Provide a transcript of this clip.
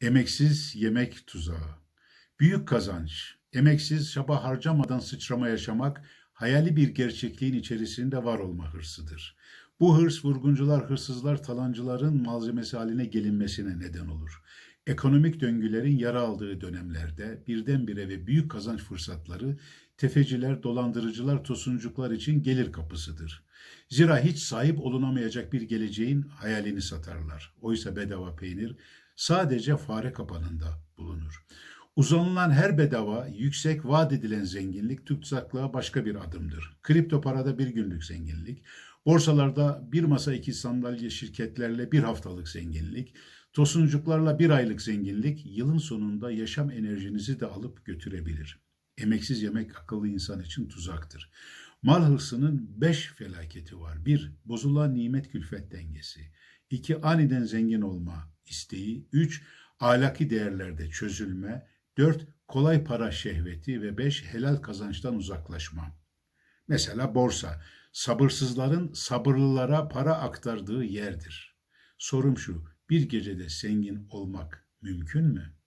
Emeksiz yemek tuzağı. Büyük kazanç. Emeksiz çaba harcamadan sıçrama yaşamak, hayali bir gerçekliğin içerisinde var olma hırsıdır. Bu hırs vurguncular, hırsızlar, talancıların malzemesi haline gelinmesine neden olur. Ekonomik döngülerin yara aldığı dönemlerde birdenbire ve büyük kazanç fırsatları tefeciler, dolandırıcılar, tosuncuklar için gelir kapısıdır. Zira hiç sahip olunamayacak bir geleceğin hayalini satarlar. Oysa bedava peynir sadece fare kapanında bulunur. Uzanılan her bedava, yüksek vaat edilen zenginlik tutsaklığa başka bir adımdır. Kripto parada bir günlük zenginlik, borsalarda bir masa iki sandalye şirketlerle bir haftalık zenginlik, tosuncuklarla bir aylık zenginlik yılın sonunda yaşam enerjinizi de alıp götürebilir. Emeksiz yemek akıllı insan için tuzaktır. Mal hırsının beş felaketi var. Bir, bozulan nimet külfet dengesi. İki, aniden zengin olma isteği. Üç, ahlaki değerlerde çözülme. Dört, kolay para şehveti ve beş, helal kazançtan uzaklaşma. Mesela borsa, sabırsızların sabırlılara para aktardığı yerdir. Sorum şu, bir gecede zengin olmak mümkün mü?